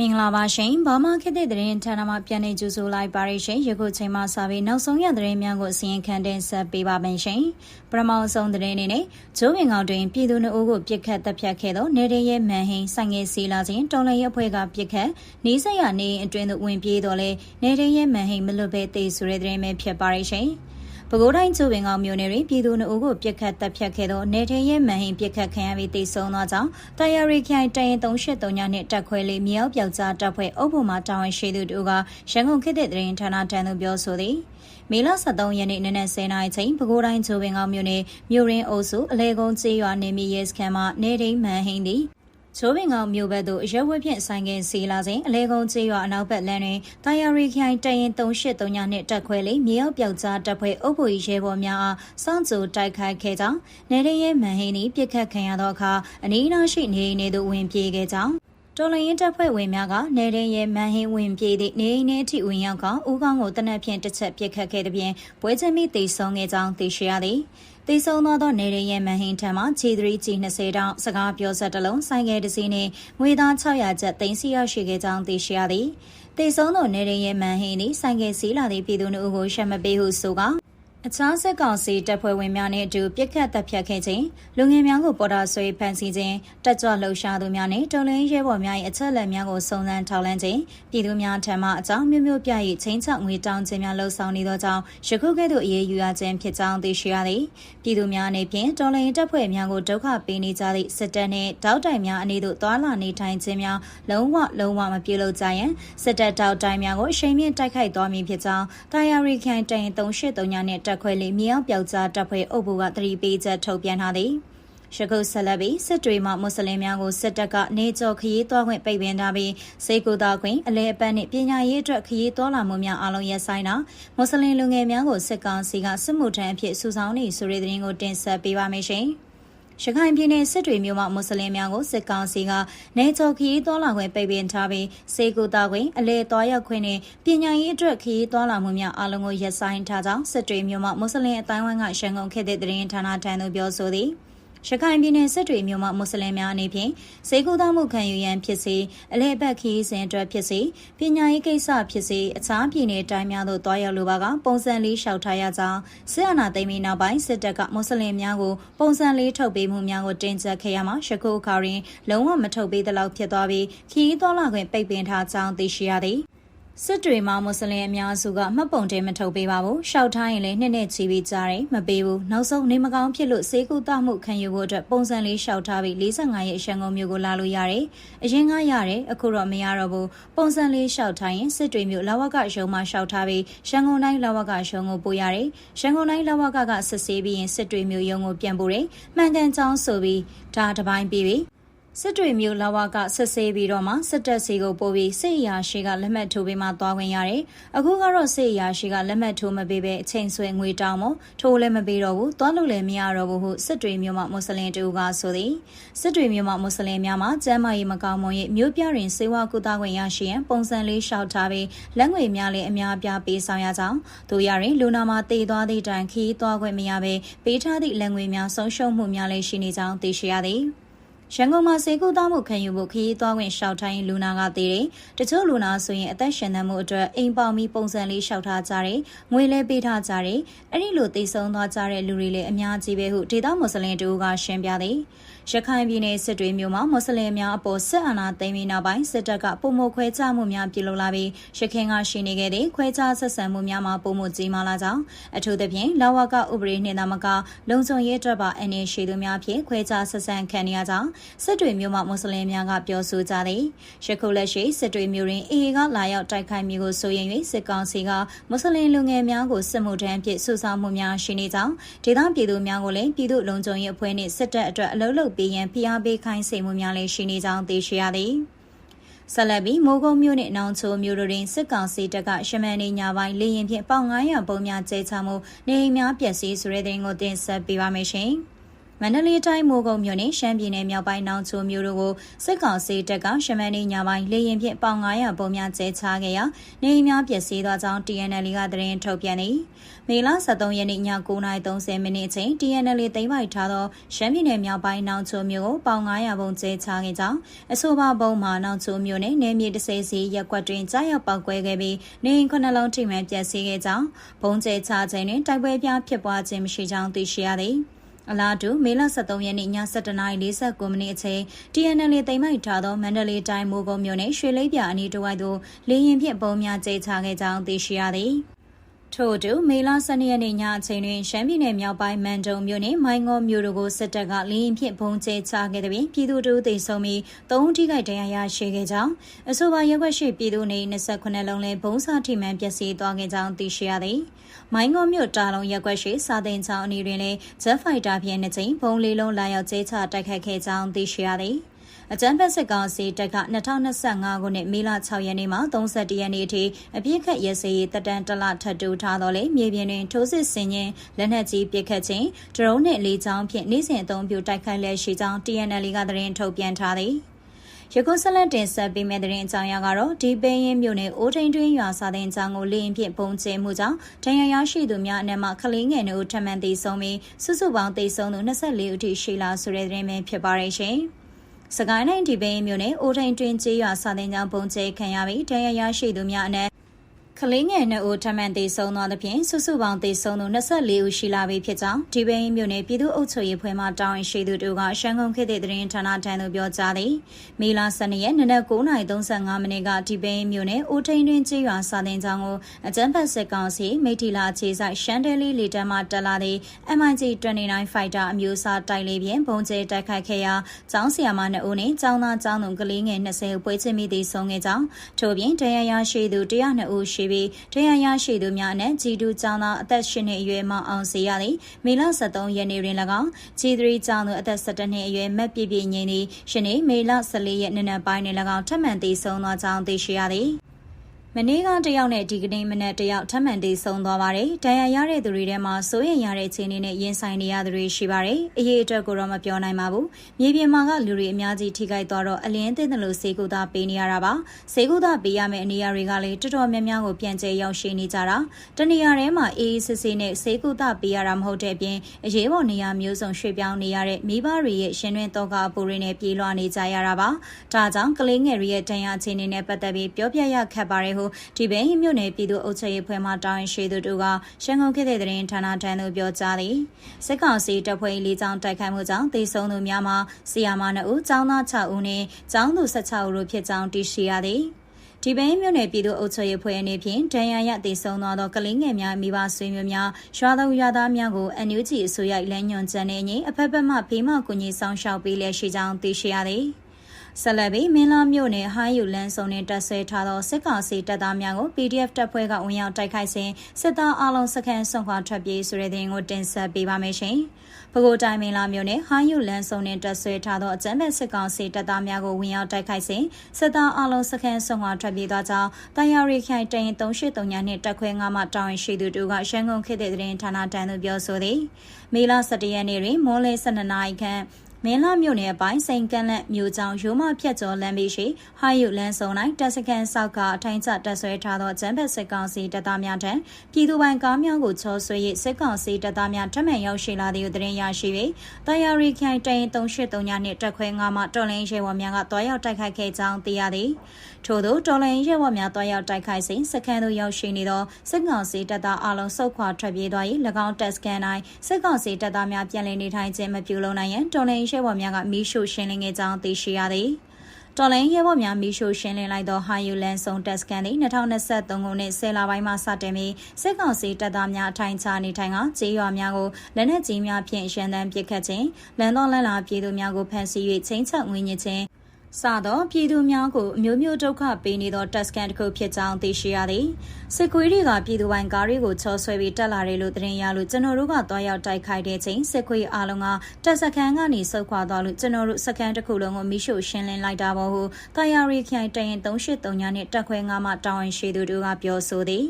မင်္ဂလာပါရှင်။ဘာမှခေတ်သစ်သတင်းဌာနမှပြန်နေကြိုဆိုလိုက်ပါရရှင်။ယခုချိန်မှစပြီးနောက်ဆုံးရသတင်းများကိုအစီရင်ခံတင်ဆက်ပေးပါမယ်ရှင်။ပထမဆုံးသတင်းအနေနဲ့ဂျိုးဝင်ကောင်တွင်ပြည်သူ့နှုတ်ကိုပြစ်ခတ်တပ်ဖြတ်ခဲ့သောနေရရဲ့မန်ဟင်းဆိုင်ငယ်စီလာစဉ်တော်လန်ရဲ့အဖွဲ့ကပြစ်ခတ်နေဆက်ရနေအတွင်းသို့ဝင်ပြေးတော်လဲနေရရဲ့မန်ဟင်းမလွတ်ဘဲတေးဆိုတဲ့သတင်းပဲဖြစ်ပါရရှင်။ ပဲခူးတိုင်းကျိုးပင်ကောင်မြို့နယ်တွင်ပြည်သူနှုတ်ကိုပြစ်ခတ်တပ်ဖြတ်ခဲ့သောနေထရဲမန်ဟင်ပြစ်ခတ်ခံရပြီးတိတ်ဆုံးသောကြောင့်တာယာရီခိုင်တရင်383ညနှင့်တက်ခွဲလေးမြောက်ပြောက်ကြားတပ်ဖွဲ့အုပ်ဖို့မှတာဝန်ရှိသူတို့ကရန်ကုန်ခေတ်သစ်သတင်းဌာနတန်းသို့ပြောဆိုသည်မေလ23ရက်နေ့နနက်10:00နာရီချိန်ပဲခူးတိုင်းကျိုးပင်ကောင်မြို့နယ်မြို့ရင်းအုပ်စုအလဲကုန်းကျေးရွာနေမီရဲစခန်းမှနေထိန်မန်ဟင်သည် ချိုးပင်ကောင်မြို့ဘက်သို့ရဲဝက်ဖြင့်ဆိုင်ကင်စီလာစဉ်အလဲကုန်းကျေးရွာအနောက်ဘက်လမ်းတွင်တာယာရီခိုင်တရင်383ညနှင့်တက်ခွဲလေးမြေအောက်ပြောက်ကြားတပ်ဖွဲ့အုပ်ဖို့ရဲဘော်များအားစောင့်ကြိုတိုက်ခိုက်ခဲ့ကြောင်းနေရရဲ့မန်ဟင်းဤပြစ်ခတ်ခံရသောအခါအနီးအနားရှိနေနေသို့ဝင်ပြေးခဲ့ကြောင်းတော်လရင်တပ်ဖွဲ့ဝင်များကနေရင်ရဲ့မန်ဟင်းဝင်ပြေးသည့်နေအိမ်ထဲထိဝင်ရောက်ကဦးကောင်းကိုတနက်ဖြန်တစ်ချက်ပစ်ခတ်ခဲ့တဲ့ပြင်ပွဲချင်းမိတေဆုံးခဲ့ကြောင်းသိရှိရသည်။ တေဆုံးသောနေရရဲ့မန်ဟင်းထံမှခြေသရီကြီး20တောင်စကားပြောဆက်တလုံးဆိုင်ငယ်တစ်စီးနှင့်ငွေသား600ကျပ်သိမ်းဆည်းရရှိခဲ့ကြောင်းသိရှိရသည်။တေဆုံးသောနေရရဲ့မန်ဟင်းသည်ဆိုင်ငယ်စီးလာသည့်ပြည်သူတို့ကိုရှက်မပေးဟုဆိုကာ အခြားစစ်ကောင်စီတပ်ဖွဲ့ဝင်များနှင့်အတူပြစ်ခတ်တပ်ဖြတ်ခဲ့ခြင်းလူငယ်များကိုပေါ်တာဆွေဖမ်းဆီးခြင်းတက်ကြွလှုပ်ရှားသူများနှင့်တော်လှန်ရဲဘော်များ၏အချက်အလက်များကိုစုံစမ်းထောက်လှမ်းခြင်းပြည်သူများထံမှအကြောင်းမျိုးမျိုးပြ၏ချင်းချောက်ငွေတောင်းခြင်းများလှုပ်ဆောင်နေသောကြောင့်ယခုကဲ့သို့အရေးယူရခြင်းဖြစ်ကြောင်းသိရှိရသည်ပြည်သူများအနေဖြင့်တော်လှန်တပ်ဖွဲ့များကိုဒုက္ခပေးနေကြသည့်စစ်တပ်နှင့်တောက်တိုင်များအနေသို့သွာလာနေထိုင်ခြင်းများလုံးဝလုံးဝမပြုလုပ်ကြရန်စစ်တပ်တောက်တိုင်များကိုအရှိန်မြင့်တိုက်ခိုက်သွားမည်ဖြစ်ကြောင်းတာယာရီခိုင်တိုင်383ညနဲ့တက်ခွဲလေးမြောက်ပြောက်ကြားတပ်ဖွဲ့အုပ်ဘုကသတိပေးချက်ထုတ်ပြန်ထားသည်ရှကုတ်ဆက်လက်ပြီးစစ်တွေမှမွတ်စလင်များကိုစစ်တပ်ကနေကြောခရီးသွားခွင့်ပိတ်ပင်ထားပြီးစေကူတာခွင့်အလဲအပတ်နှင့်ပညာရေးအတွက်ခရီးသွားလာမှုများအလုံးရပ်ဆိုင်တာမွတ်စလင်လူငယ်များကိုစစ်ကောင်စီကစစ်မှုထမ်းအဖြစ်စုဆောင်းနေဆိုတဲ့သတင်းကိုတင်ဆက်ပေးပါမယ်ရှင်။ ရခိုင်ပြည်နယ်စစ်တွေမြို့မှာမွတ်စလင်များကိုစစ်ကောင်စီကနေကြောခီးသွားလာခွင့်ပိတ်ပင်ထားပြီးစေကူတာခွင့်အလဲသွားရောက်ခွင့်နဲ့ပညာရေးအတွက်ခီးသွားလာမှုများအလုံးကိုရပ်ဆိုင်းထားကြောင်းစစ်တွေမြို့မှာမွတ်စလင်အတိုင်းဝိုင်းကရန်ကုန်ခေတ်သစ်သတင်းဌာနထံသို့ပြောဆိုသည်။ ရခိုင်ပြည်နယ်စစ်တွေမြို့မှာမွတ်စလင်များအနေဖြင့်စေကူသားမှုခံယူရန်ဖြစ်စေအလဲဘက်ခီးစဉ်အတွက်ဖြစ်စေပညာရေးကိစ္စဖြစ်စေအခြားပြည်နယ်တိုင်းများသို့တွားရောက်လိုပါကပုံစံလေးလျှောက်ထားရကြောင်းစစ်အာဏာသိမ်းပြီးနောက်ပိုင်းစစ်တပ်ကမွတ်စလင်များကိုပုံစံလေးထုတ်ပေးမှုများကိုတင်ဆက်ခဲ့ရမှာယခုအခါတွင်လုံးဝမထုတ်ပေးသလောက်ဖြစ်သွားပြီးခီးတော်လာခွင့်ပိတ်ပင်ထားကြောင်းသိရှိရသည် စစ်တွေမှာမွတ်စလင်အများစုကမှတ်ပုံတင်မထုတ်ပေးပါဘူး။ရှောက်ထားရင်လည်းနှစ်နှစ်ချီပြီးကြားတယ်မပေးဘူး။နောက်ဆုံးနေမကောင်းဖြစ်လို့စေကူတမှုခံယူဖို့အတွက်ပုံစံလေးရှောက်ထားပြီး45ရက်ရှန်ကုန်မြို့ကိုလာလို့ရတယ်။အရင်ကရတယ်အခုတော့မရတော့ဘူး။ပုံစံလေးရှောက်ထားရင်စစ်တွေမြို့လာဝကရုံမှာရှောက်ထားပြီးရှန်ကုန်တိုင်းလာဝကရုံကိုပို့ရတယ်။ရှန်ကုန်တိုင်းလာဝကကစစ်ဆေးပြီးရင်စစ်တွေမြို့ရုံကိုပြန်ပို့တယ်။မှန်ကန်ကြောင်းဆိုပြီးဒါတပိုင်းပြီးပြီ။ စစ်တွေမျိုးလာဝကဆက်ဆေးပြီးတော့မှစစ်တပ်စီကိုပို့ပြီးစစ်ရာရှိကလက်မှတ်ထိုးပေးမှသွားခွင့်ရတယ်။အခုကတော့စစ်ရာရှိကလက်မှတ်ထိုးမပေးပဲအချိန်ဆွဲငွေတောင်းမို့ထိုးလည်းမပေးတော့ဘူး။သွားလို့လည်းမရတော့ဘူးဟုစစ်တွေမျိုးမှမွတ်စလင်တူကဆိုသည်။စစ်တွေမျိုးမှမွတ်စလင်များမှာကျမ်းမာရေးမကောင်းမွန်ရေးမျိုးပြရင်စေဝါကုသခွင့်ရရှိရန်ပုံစံလေးလျှောက်ထားပြီးလက်ငွေများလည်းအများပြားပေးဆောင်ရကြောင်းတို့ရရင်လူနာမှာတည်သွားသည့်တိုင်ခီးသွားခွင့်မရဘဲပေးထားသည့်လက်ငွေများဆုံးရှုံးမှုများလည်းရှိနေကြောင်းသိရှိရသည်။ ရန်ကုန်မှာစေကူသားမှုခံယူဖို့ခရီးသွားခွင့်ရှောက်ထိုင်းလူနာကတည်တယ်။တချို့လူနာဆိုရင်အသက်ရှင်သန်မှုအတွက်အိမ်ပေါမီပုံစံလေးရှောက်ထားကြတယ်။ငွေလဲပေးထားကြတယ်။အဲ့ဒီလိုသိဆုံးသွားကြတဲ့လူတွေလည်းအများကြီးပဲဟုဒေသမွတ်စလင်တို့ကရှင်းပြသည်။ရခိုင်ပြည်နယ်စစ်တွေမြို့မှာမွတ်စလင်များအပေါ်စစ်အာဏာသိမ်းပြီးနောက်ပိုင်းစစ်တပ်ကပုံမခွဲခြားမှုများပြုလုပ်လာပြီးရခိုင်ကရှိနေခဲ့တဲ့ခွဲခြားဆက်ဆံမှုများမှာပုံမကြီးမားလာကြောင်းအထူးသဖြင့်လာဝကဥပဒေနှင့်သာမကလုံခြုံရေးအတွက်ပါအနေရှိသူများဖြင့်ခွဲခြားဆက်ဆံခံရကြောင်းစစ်တွေမြို့မှာမွတ်စလင်များကပြောဆိုကြသည်ရခုလက်ရှိစစ်တွေမြို့တွင်အေအေကလာရောက်တိုက်ခိုက်မှုကိုစိုးရိမ်၍စစ်ကောင်စီကမွတ်စလင်လူငယ်များကိုစစ်မှုထမ်းဖြင့်စုဆောင်းမှုများရှိနေကြောင်းဒေသပြည်သူများကိုလည်းပြည်သူလုံခြုံရေးအဖွဲ့နှင့်စစ်တပ်အတွက်အလုပ်လုပ်ပေးရန်ဖိအားပေးခိုင်းစေမှုများလည်းရှိနေကြောင်းသိရှိရသည်ဆက်လက်ပြီးမိုးကုံမြို့နယ်နောင်ချိုမြို့တွင်စစ်ကောင်စီတပ်ကရှမန်နေညပိုင်းလေရင်ဖြင့်ပေါင်900ပုံများကျဲချမှုနေအိမ်များပျက်စီးဆိုတဲ့တဲ့ရင်ကိုတင်ဆက်ပေးပါမယ်ရှင်။ မန္တလေးတိုင်းမိုးကုတ်မြို့နယ်ရှမ်းပြည်နယ်မြောက်ပိုင်းနောင်ချိုမြို့တို့ကိုစစ်ကောင်စီတပ်ကရှမန်နေညပိုင်းလေရင်ဖြင့်ပေါင်900ပုံများကျဲချခဲ့ရာနေအိမ်များပျက်စီးသွားကြောင်း TNL ကသတင်းထုတ်ပြန်နေမေလ23ရက်နေ့ည9:30မိနစ်အချိန် TNL သိမ်းပိုက်ထားသောရှမ်းပြည်နယ်မြောက်ပိုင်းနောင်ချိုမြို့ကိုပေါင်900ပုံကျဲချခဲ့ကြောင်းအဆိုပါပုံမှာနောင်ချိုမြို့နယ်နေမြေ30စီရက်ကွက်တွင်ကြားရောက်ပောက်ကွဲခဲ့ပြီးနေအိမ်9လုံးထိမှန်ပျက်စီးခဲ့ကြောင်းဘုံကျဲချခြင်းတွင်တိုက်ပွဲပြဖြစ်ပွားခြင်းမရှိကြောင်းသိရှိရသည် အလားတူမေလ23ရက်နေ့ည7:49မိနစ်အချိန် TNL သိမ်းမိုက်ထားသောမန္တလေးတိုင်းမိုးကုံမြို့နယ်ရွှေလိပ်ပြအနီးတစ်ဝိုက်သို့လေရင်ဖြင့်ပုံများကျိတ်ချခဲ့ကြောင်းသိရှိရသည် ထို့အတူမေလ12ရက်နေ့ညအချိန်တွင်ရှမ်းပြည်နယ်မြောက်ပိုင်းမန်တုံမြို့နယ်မိုင်းငေါမြို့တို့ကိုစစ်တပ်ကလေရင်ဖြင့်ပုံကျဲချခဲ့တဲ့ပြင်ပြည်သူတို့သိဆုံးပြီးသုံးထိခိုက်ဒဏ်ရာရရှိခဲ့ကြောင်းအဆိုပါရက်ွက်ရှိပြည်သူနေ28လုံးလဲဘုံစာထိမှန်ပျက်စီးသွားခဲ့ကြောင်းသိရှိရသည်မိုင်းငေါမြို့တာလုံးရက်ွက်ရှိစာသိန်းချောင်းအနီးတွင်လည်းဂျက်ဖိုက်တာဖြင့်နှစ်ကြိမ်ဘုံလေးလုံးလာရောက်ကျဲချတိုက်ခတ်ခဲ့ကြောင်းသိရှိရသည် အကြမ်းဖက်စစ်ကောင်စီတပ်က2025ခုနှစ်မေလ6ရက်နေ့မှ31ရက်နေ့အထိအပြစ်ခတ်ရစေးတပ်တန်းတလထပ်တူထားတော့လေမြေပြင်တွင်ထိုးစစ်ဆင်ခြင်းလက်နက်ကြီးပစ်ခတ်ခြင်းဒရုန်းနှင့်လေကြောင်းဖြင့်နေ့စဉ်အသုံးပြုတိုက်ခိုက်လျက်ရှိကြောင်း TNL ကသတင်းထုတ်ပြန်ထားသည်ရခုဆက်လက်တင်ဆက်ပေးမယ့်သတင်းအကြောင်းအရာကတော့ဒီပင်းရင်မြို့နယ်အိုးထိန်တွင်းရွာစာတင်ချောင်းကိုလေရင်ဖြင့်ပုံကျဲမှုကြောင့်ဒဏ်ရာရရှိသူများအနက်မှကလေးငယ်တို့ထပ်မံသေဆုံးပြီးစုစုပေါင်းသေဆုံးသူ24ဦးထိရှိလာဆိုတဲ့သတင်းပဲဖြစ်ပါရဲ့ရှင်။ စကိုင်းတိုင်းဒီပိန်းမြို့နယ်အိုထိန်တွင်ကျေးရွာစာသင်ကျောင်းပုံကျဲခံရပြီးတရားရရှိသူများအနက် ကလေးငယ်နှစ်ဦးထပ်မံသေဆုံးသွားသဖြင့်စုစုပေါင်းသေဆုံးသူ24ဦးရှိလာပြီဖြစ်ကြောင်းဒီပိန်းမြို့နယ်ပြည်သူ့အုပ်ချုပ်ရေးဖွဲ့မှတာဝန်ရှိသူတို့ကရှမ်းကုန်ခေတ်တဲ့သတင်းဌာနထံသို့ပြောကြားသည်မေလ12ရက်နေ့နက်9:35မိနစ်ကဒီပိန်းမြို့နယ်အိုထိန်တွင်ကျေးရွာစာသင်ကျောင်းကိုအကြမ်းဖက်စစ်ကောင်စီမိထီလာခြေဆိုင်ရှန်တယ်လီလီတန်းမှတက်လာသည့် MiG 29 Fighter အမျိုးအစားတိုက်လေးဖြင့်ဘုံကျဲတိုက်ခိုက်ခဲ့ရာကျောင်းဆရာမ2ဦးနှင့်ကျောင်းသားကျောင်းသူကလေးငယ်20ဦးပွဲချင်းမိသည့်ဆုံးခဲ့ကြောင်းထို့ပြင်တရားရရှိသူ102ဦးရှိပြီးတရားရရှိသူများနဲ့ဂျီတူကျောင်းသားအသက်၈နှစ်အရွယ်မောင်အောင်စီရသည်မေလ23ရက်နေ့တွင်၎င်းဂျီ3ကျောင်းသူအသက်17နှစ်အရွယ်မက်ပြပြငိမ့်သည်ယနေ့မေလ14ရက်နေ့နက်ပိုင်းတွင်၎င်းထပ်မံတည်ဆုံသောကြောင်းသိရှိရသည် မနေ့ကတယောက်နဲ့ဒီကနေ့မနက်တယောက်ထပ်မံတေးဆုံးသွားပါတယ်။ဒဏ်ရာရတဲ့သူတွေထဲမှာစိုးရိမ်ရတဲ့ခြေအနေနဲ့ရင်ဆိုင်နေရသူတွေရှိပါတယ်။အရေးအတွက်ကိုတော့မပြောနိုင်ပါဘူး။မြေပြင်မှာကလူတွေအများကြီးထိခိုက်သွားတော့အလင်းသိတဲ့လို့စေကူတာပေးနေရတာပါ။စေကူတာပေးရမယ့်အနေအရာတွေကလည်းတော်တော်များများကိုပြန်ကျဲရောက်ရှိနေကြတာ။တနေရာထဲမှာအေးအေးဆေးဆေးနဲ့စေကူတာပေးရတာမဟုတ်တဲ့အပြင်အရေးပေါ်နေရာမျိုးစုံရွှေ့ပြောင်းနေရတဲ့မိဘတွေရဲ့ရှင်တွင်တော့ကအပူတွေနဲ့ပြေးလွှားနေကြရတာပါ။ဒါကြောင့်ကလေးငယ်တွေရဲ့ဒဏ်ရာအခြေအနေနဲ့ပတ်သက်ပြီးပြောပြရခက်ပါတယ်ဟုဒီပင်မြို့နယ်ပြည်သူ့အုပ်ချုပ်ရေးဖွဲ့မှတာဝန်ရှိသူတို့ကရှန်ကုန်ခေတ်တဲ့သတင်းဌာနထံသို့ပြောကြားသည်စစ်ကောင်စီတပ်ဖွဲ့လေးကြောင်းတိုက်ခိုက်မှုကြောင့်သေဆုံးသူများမှာဆီယာမ2ဦး၊ကျောင်းသား6ဦးနှင့်ကျောင်းသူ16ဦးတို့ဖြစ်ကြောင်းသိရှိရသည်ဒီပင်းမြို့နယ်ပြည်သူ့အုပ်ချုပ်ရေးဖွဲ့အနေဖြင့်ဒဏ်ရာရတည်ဆုံသောကလေးငယ်များမိဘဆွေမျိုးများရွာသူရွာသားများကိုအန်ယူဂျီအစိုးရလမ်းညွှန်ချက်နဲ့အညီအဖက်ဖက်မှဖေးမကူညီဆောင်ရှောက်ပေးလျက်ရှိကြောင်းသိရှိရသည်။ ဆက်လက်ပြီးမင်းလာမြို့နယ်ဟိုင်းယူလန်းစုံနဲ့တပ်ဆွဲထားသောစစ်ကောင်စီတပ်သားများကို PDF တပ်ဖွဲ့ကဝင်ရောက်တိုက်ခိုက်စဉ်စစ်သားအလုံးစခန်းဆုံးခွာထွက်ပြေးဆိုတဲ့တဲ့ရင်ကိုတင်ဆက်ပေးပါမယ်ရှင်။ပဲခူးတိုင်းမင်းလာမြို့နယ်ဟိုင်းယူလန်းစုံနဲ့တပ်ဆွဲထားသောအကြမ်းဖက်စစ်ကောင်စီတပ်သားများကိုဝင်ရောက်တိုက်ခိုက်စဉ်စစ်သားအလုံးစခန်းဆုံးခွာထွက်ပြေးသွားကြောင်းတန်ရရီခိုင်တရင်383ညနဲ့တပ်ခွဲ9မှတာဝန်ရှိသူတို့ကရှမ်းကုန်ခေတ်တဲ့သတင်းဌာနတန်းသို့ပြောဆိုသည်။မေလ17ရက်နေ့တွင်မိုးလေ12နာရီခန့် မင်းလာမြို့နယ်အပိုင်းစိန်ကန့်လက်မြို့ကြောင်ရိုးမဖြတ်ကျော်လမ်းဘေးရှိဟိုင်ယူလန်းစုံတိုင်းတပ်စခန်းဆောက်ကအထိုင်းချတပ်ဆွဲထားသောကျန်းဖက်စစ်ကောင်စီတပ်သားများထံပြည်သူပိုင်ကားများကိုချောဆွဲ၍စစ်ကောင်စီတပ်သားများထပ်မံရောက်ရှိလာသည့်သတင်းရရှိပြီးတာယာရီခိုင်တိုင်383ညနှင့်တက်ခွဲ9မှတော်လင်းရဲဝများကတွားရောက်တိုက်ခိုက်ခဲ့ကြောင်းသိရသည်ထို့သောတော်လင်းရဲဝများတွားရောက်တိုက်ခိုက်စဉ်စခန်းသို့ရောက်ရှိနေသောစစ်ကောင်စီတပ်သားအလုံးစုခွာထွက်ပြေးသွား၏၎င်းတပ်စခန်း၌စစ်ကောင်စီတပ်သားများပြန်လည်နေထိုင်ခြင်းမပြုလုပ်နိုင်ရန်တော်လင်းရဲဝများကမီးရှို့ရှင်းလင်းခဲ့ကြောင်းသိရှိရသည်တော်လိုင်းရဲဘော်များမီရှို့ရှင်းလင်းလိုက်သောဟာယူလန်ဆုံတက်စကန်သည်2023ခုနှစ်10လပိုင်းမှစတင်ပြီးစစ်ကောင်စီတပ်သားများအထိုင်ချနေထိုင်ကကြေးရွာများကိုလက်နက်ကြီးများဖြင့်ရှမ်းတမ်းပစ်ခတ်ခြင်းလန်တော်လန်လာပြည်သူများကိုဖမ်းဆီး၍ချင်းချက်ငွေညစ်ခြင်း စသောပြည်သူများကိုအမျိုးမျိုးဒုက္ခပေးနေသောတက်စကန်တစ်ခုဖြစ်ကြောင်းသိရှိရသည်စစ်ကွေးတွေကပြည်သူပိုင်းကားတွေကိုချောဆွဲပြီးတက်လာတယ်လို့သတင်းရလို့ကျွန်တော်တို့ကတွားရောက်တိုက်ခိုက်တဲ့ချိန်စစ်ကွေးအားလုံးကတက်စခန်းကနေဆုတ်ခွာသွားလို့ကျွန်တော်တို့စခန်းတစ်ခုလုံးကိုမိရှို့ရှင်းလင်းလိုက်တာပေါ့ဟုတာယာရီခိုင်တရင်383ညနဲ့တက်ခွဲ9မှတာဝန်ရှိသူတို့ကပြောဆိုသည်